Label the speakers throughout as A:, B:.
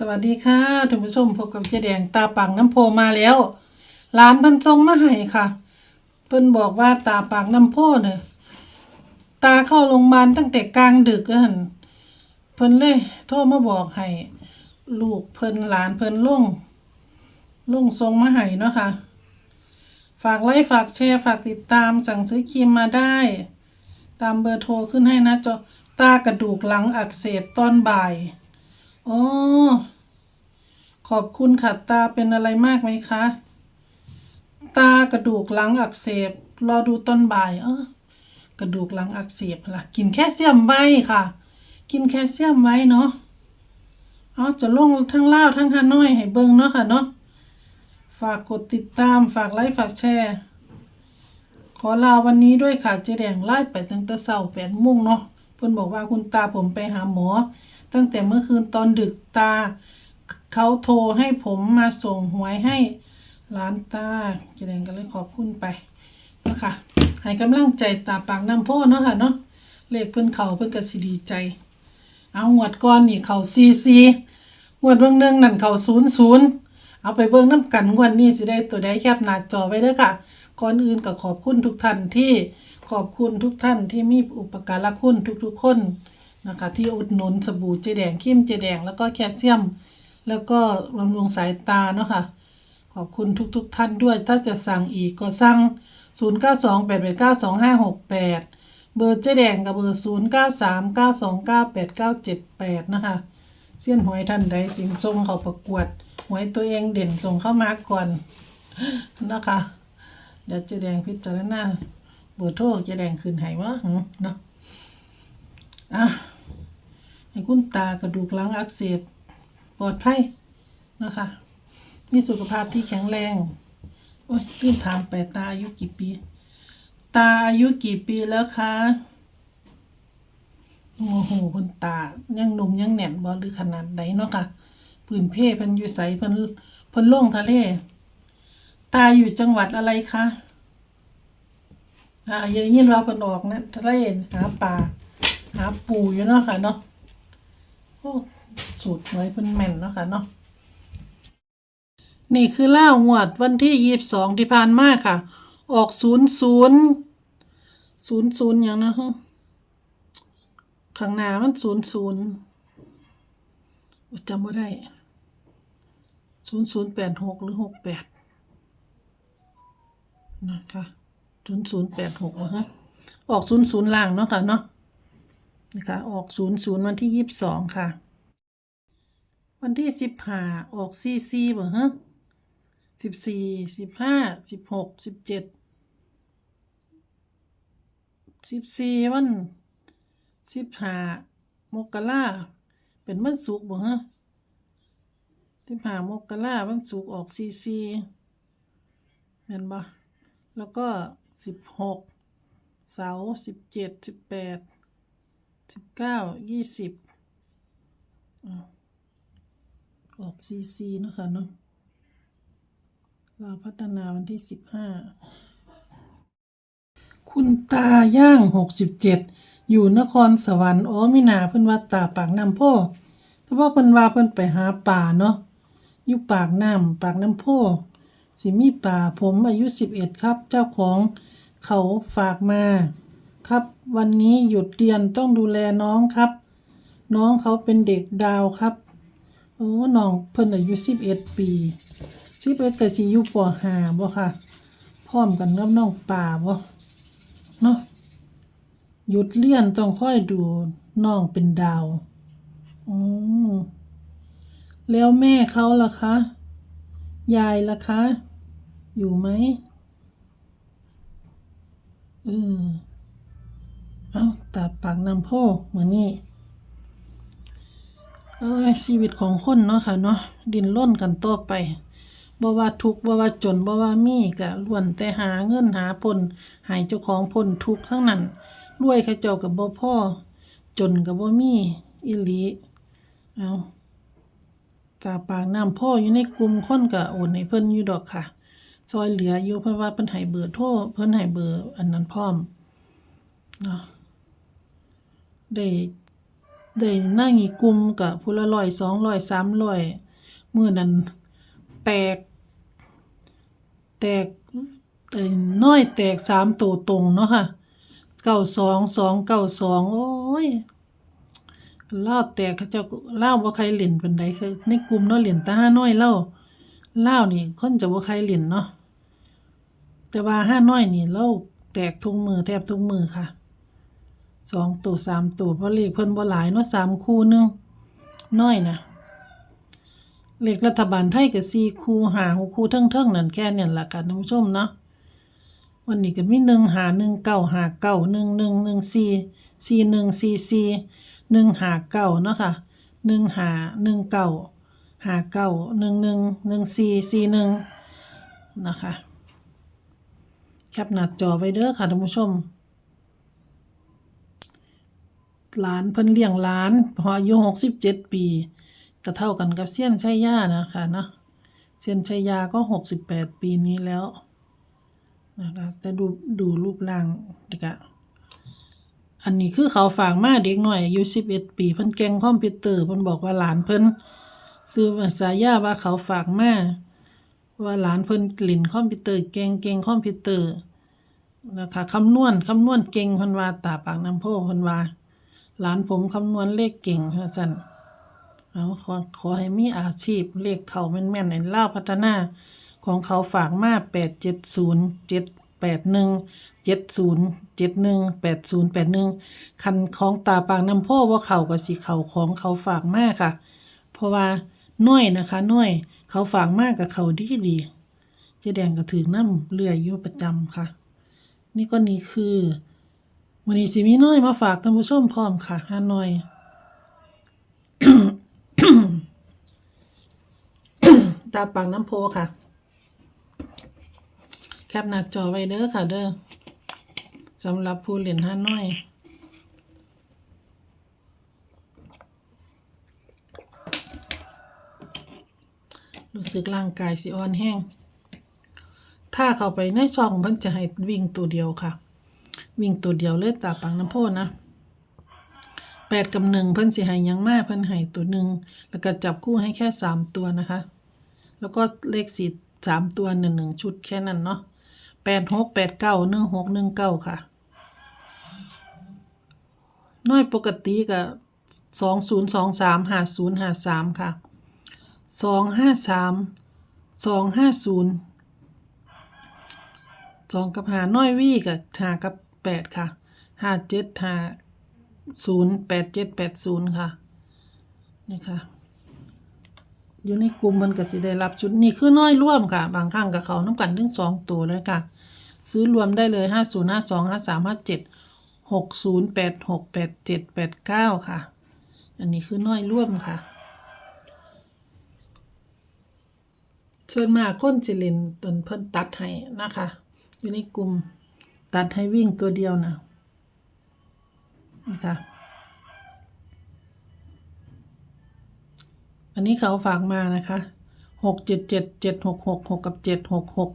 A: สวัสดีค่ะท่านผู้ชมพบกับเจ๊แดงตาปังน้ำโพมาแล้วร้านเพิ่นส่งมาให้ค่ะ เพิ่นบอกว่าตาปากน้ำโพเนี่ยตาเข้าโรงพยาบาลตั้งแต่กลางดึกแล้วหั่นเพิ่นเลยโทรมาบอกให้ลูกเพิ่นหลานเพิ่นลุงลุงส่งมาให้เนาะค่ะ ฝากไลค์ฝากแชร์ฝากติดตามสั่งซื้อครีมมาได้ ตามเบอร์โทรขึ้นให้นะจอตากระดูกหลังอักเสบตอนบ่าย อ๋อ ขอบคุณค่ะ ตาเป็นอะไรมากไหมคะ ตากระดูกหลังอักเสบ รอดูตอนบ่าย เออ กระดูกหลังอักเสบล่ะ กินแคลเซียมไว้ค่ะ กินแคลเซียมไว้เนาะ เอาจะลงทั้งล่าวทั้งฮานอยให้เบิ่งเนาะค่ะเนาะ ฝากกดติดตาม ฝากไลค์ ฝากแชร์ ขอลาวันนี้ด้วยค่ะ เจแดงไล่ไปตั้งแต่เช้าแปดโมงเนาะ เพิ่นบอกว่าคุณตาผมไปหาหมอ ตั้งแต่เมื่อคืนตอนดึกตา เขาโทรให้ผมมาส่งหวยให้ร้านตาเจ๊แดงก็เลยขอบคุณไปเนาะค่ะให้กำลังใจตาปากน้ำโพเนาะค่ะเนาะเลขเพิ่นเขาเพิ่นก็สิดีใจ เอางวดก่อนนี่เขาซีซีงวดเบิ่งหนึ่งนั่นเขาศูนย์ศูนย์เอาไปเบิ่งน้ำกันงวดนี้สิได้ตัวใดแคบหน้าจอไว้เด้อค่ะก่อนอื่นก็ขอบคุณทุกท่านที่ ขอบคุณทุกท่านที่มีอุปการะคุณทุกๆคนนะคะที่อุดหนุนสบู่เจแดงเข้มเจแดง แล้วก็แคลเซียม แล้วก็บำรุงสายตาเนาะค่ะขอบคุณทุกๆท่านด้วย ถ้าจะสั่งอีกก็สั่ง 0928892568 เบอร์เจแดงกับเบอร์ 0939298978 นะคะ เสี้ยนหวยท่านใดสิมทรงเขาประกวด หวยตัวเองเด่นส่งเข้ามาก่อนนะคะ เดี๋ยวเจแดงพิจารณา เบอร์โทรจ๊แดงคืนให้วะเนาะอะให้คุณตากระดูกหลังอักเสบปลอดภัยนะคะ มีสุขภาพที่แข็งแรง โอ้ยลืมถามไปตาอายุกี่ปี ตาอายุกี่ปีแล้วคะโอ้โหคุณตา ยังหนุ่มยังแหน่นบอหรือขนาดไหนเนาะค่ะปืนเพ่เพิ่นอยู่ใสเพิ่นเพิ่นล่งทะเล ตาอยู่จังหวัดอะไรคะ อ่าอย่างนี้เราเพิ่นออกนะทะเลหาปลาหาปูอยู่เนาะค่ะเนาะโอ้สูตรไว้เพิ่นแม่นเนาะค่ะเนาะนี่คือเล่างวดวันที่ยี่สิบสองที่ผ่านมาค่ะ ออกศูนย์ศูนย์ศูนย์ศูนย์อย่างนะฮะข้างหน้ามันศูนย์ศูนย์จำไม่ได้ศูนย์ศูนย์แปดหกหรือหกแปดนะคะ ศูนย์ศูนย์แปดหกนะฮะออกศูนย์ศูนย์ล่างเนาะค่ะเนาะนะคะออกศูนย์ศูนย์วันที่ยี่สิบสองค่ะ วันที่สิบห้าออกซีซีบ่ฮะสิบสี่สิบห้าสิบหกสิบเจ็ดสิบสี่วันสิบห้ามกราเป็นวันศุกร์บ่ฮะสิบห้ามกราวันศุกร์ออกซีซีเห็นบ่แล้วก็ สิบหกเสาร์สิบเจ็ดสิบแปดสิบเก้ายี่สิบออกซีซีนะคะเนาะเราพัฒนาวันที่สิบห้าคุณตาย่างหกสิบเจ็ดอยู่นครสวรรค์โอ้มินาเพิ่นว่าตาปากน้ำโพแต่ว่าเพิ่นว่าเพิ่นไปหาป่าเนาะอยู่ปากน้ำปากน้ำโพ สิมีป่าผมอายุสิบเอ็ดครับ เจ้าของเขาฝากมา ครับ วันนี้หยุดเรียนต้องดูแลน้องครับ น้องเขาเป็นเด็กดาวครับ โอ้น้องเพิ่นอายุสิบเอ็ดปีสิบเอ็ดก็สิอยู่ปห้าบ่ค่ะ พร้อมกันกับน้องป่าบ่เนาะหยุดเรียนต้องค่อยดูน้องเป็นดาวอืมแล้วแม่เขาล่ะคะ ยายล่ะคะ อยู่ไหมเออเอาตาปากน้ำโพเหมือนนี่เอ้ยชีวิตของคนเนาะค่ะเนาะดินร่นกันต่อไปบ่ว่าทุกบ่ว่าจนบ่ว่ามีก็ล้วนแต่หาเงินหาผลหายเจ้าของผลทุกทั้งนั้นรวยเขาเจ้ากับบ่พ่อจนกับบ่มีอีหลีเอา กาปากน้ำพ่ออยู่ในกลุ่มคนก็โอนให้เพิ่นอยู่ดอกค่ะ ซอยเหลืออยู่เพราะว่าเพิ่นให้เบอร์โทรเพิ่นให้เบอร์อันนั้นพร้อมเนาะได้ได้นั่งอีกกลุ่มกับผู้ละร้อยสองร้อยสามร้อยมื้อนั้นแตก แตกน้อยแตกสามตัวตรงเนาะค่ะเก้าสองสองเก้าสองโอ้ย เล่าแตกเขาเจ้าเล่าวบ่ใครเล่นเป็นใดคือในกลุ่มเนาะเล่นแตาห้าน้อยเล่าเล่านี่คนจะบ่ใครเล่นเนาะแต่ว่าห้าน้อยนี่เล่าแตกทุกมือแทบทุกมือค่ะสองตัวสามตัวเพราะเลขเพิ่นบ่หลายเนาะสามคู่หนึงน้อยนะเลขรัฐบาลไทยกับสี่คู่หาหกคู่เทิงๆนั่นแค่เนี่ยละค่ะท่านผู้ชมเนาะวันนี้ก็มีหนึ่งหาหนึ่งเก้าหาเก้าหนึ่งหนึ่งหนึ่งสี่สี่หนึ่งสี่สี่ หนึ่งหาเก้าเนาะค่ะหนึ่งหาหนึ่งเก้าหาเก้าหนึ่งหนึ่งหนึ่งสี่สี่หนึ่งนะคะแคปหน้าจอไว้เด้อค่ะท่านผู้ชมหลานเพิ่นเลี้ยงหลานพออายุหกสิบเจ็ดปีก็เท่ากันกับเซียนชัยยานะคะนะเซียนชัยยาก็หกสิบแปดปีนี้แล้วนะคะแต่ดูดูรูปร่างเด็กอะ อันนี้คือเขาฝากมาเด็กหน่อยอายุสิบเอ็ดปีเพิ่นเก่งคอมพิวเตอร์เพิ่นบอกว่าหลานเพิ่นซื้อสายาว่าเขาฝากมาว่าหลานเพิ่นกลิ่นคอมพิวเตอร์เก่งเก่งคอมพิวเตอร์นะคะคำนวณคำนวณเก่งเพิ่นว่าตาปากน้ำโพเพิ่นว่าหลานผมคำนวณเลขเก่งว่าซั่นเอาขอขอให้มีอาชีพเลขเขาแม่นๆในเล่าพัฒนาของเขาฝากมาแปดเจ็ดศูนย์เจ็ด ดหนึ่งเจ็ดศูนย์เจ็ดหนึ่งแปดศูนย์แปดหนึ่งคันของตาปางน้ำโพ่ว่าเขากับสีเขาของเขาฝากมาค่ะ เพราะว่าน้อยนะคะน้อยเขาฝากมากกับเขาดีดีเจ๊แดงก็ถือน้ำเลื่อยอยู่ประจำค่ะ นี่ก็นี่คือวันนี้สิมีน้อยมาฝากท่านผู้ชมพร้อมค่ะฮานอยตาปากน้ำโพค่ะ ปหน้าจอไว้เด้อค่ะเด้อสำหรับผู้เล่นห้าน้อย รู้สึกร่างกายสิอ่อนแห้ง ถ้าเข้าไปในช่องมันจะให้วิ่งตัวเดียวค่ะ วิ่งตัวเดียวเลยตาปากน้ำโพนะแปดกับหนึ่งเพิ่นสิห้หยังมากเพิ่นให้ตัวหนึ่งแล้วก็จับคู่ให้แค่สามตัวนะคะ แล้วก็เลขสีสามตัวหนึ่งหนึ่งชุดแค่นั้นเนาะ แปดหกแปดเก้าหนึ่งหกหนึ่งเก้าค่ะน้อยปกติกับสองศูนย์สองสามห้าศูนย์ห้าสามค่ะสองห้าสามสองห้าศูนย์สองกับหาน้อยวี่กับหากับแปดค่ะห้าเจ็ดหาศูนย์แปดเจ็ดแปดศูนย์ค่ะนี่ค่ะ อยู่ในกลุ่มมันก็สิได้รับชุดนี่คือน้อยร่วมค่ะ บางครั้งกับเขาน้ำกันถึงสองตัวเลยค่ะ ซื้อรวมได้เลยห้าศูนย์ห้าสองห้าสามห้าเจ็ดหกศูนย์แปดหกแปดเจ็ดแปดเก้าค่ะ อันนี้คือน้อยร่วมค่ะส่วนมากคนจิลินตนเพิ่นตัดให้นะคะ อยู่ในกลุ่มตัดให้วิ่งตัวเดียวนะนะคะ อันนี้เขาฝากมานะคะหกเจ็ดเจ็ดเจ็ดหกหกหกกับเจ็ดหกหก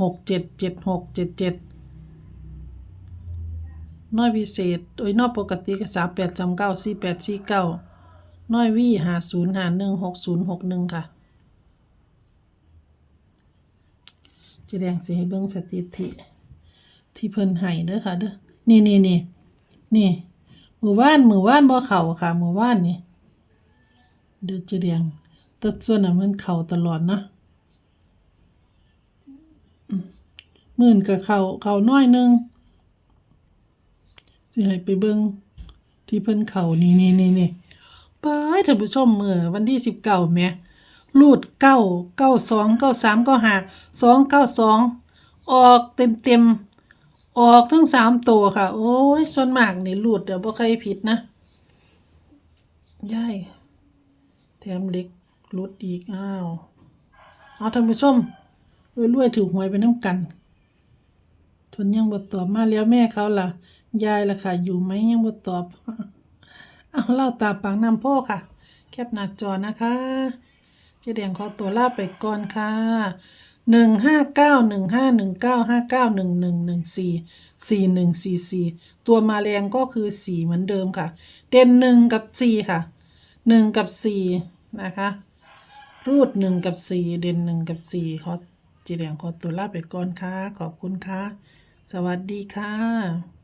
A: หกเจ็ดเจ็ดหกเจ็ดเจ็ดน้อยพิเศษ โดยนอกปกติก็สามแปดสามเก้าสี่แปดสี่เก้าน้อยวี่หาศูนย์หาหนึ่งหกศูนย์หกหนึ่งค่ะจะแดงสิให้เบิ้งสถิติ ที่เพิ่นให้เด้อค่ะเด้อนี่นี่นี่นี่หมู่บ้านหมู่บ้านบ่เข่าค่ะหมู่บ้านนี่ เดือดจะเดียงแตัส่วนนั้นมันเข่าตลอดนะมื่นกับเข่าเข่าน้อยนึงสิให้ไปเบิ่งที่เพิ่นเข่านี่นี่นี่นี่ไปท่านผู้ชมเมื่อวันที่สิบเก้าแม่รูดเก้าเก้าสองเก้าสามเก้าห้าสองเก้าสองออกเต็มเต็มๆออกทั้งสามตัวค่ะ โอ้ยส่วนมากนี่ลุดเดี๋ยวบ่ใครผิดนะย่าย แถมเล็กลุดอีกอ้าวเอาท่านผู้ชมรวยๆถูกหวยไปน้ำกัน ทนยังบ่ตอบมาแล้วแม่เขาล่ะ ยายล่ะค่ะ อยู่ไหมยังบ่ตอบ เอาเล่าตาปากน้ำพ่อค่ะ แคปหน้าจอนะคะเจ๊แดงขอตัวลาไปก่อนค่ะหนึ่งห้าเก้าหนึ่งห้าหนึ่งเก้าห้าเก้าหนึ่งหนึ่งหนึ่งสี่สี่หนึ่งสี่สี่ตัวมาแรงก็คือสี่เหมือนเดิมค่ะ เด่นหนึ่งกับสี่ค่ะ หนึ่งกับสี่นะคะ รูดหนึ่งกับสี่เด่นหนึ่งกับสี่ขอจีเรียงขอตัวลาไปก่อนค่ะ ขอบคุณค่ะ สวัสดีค่ะ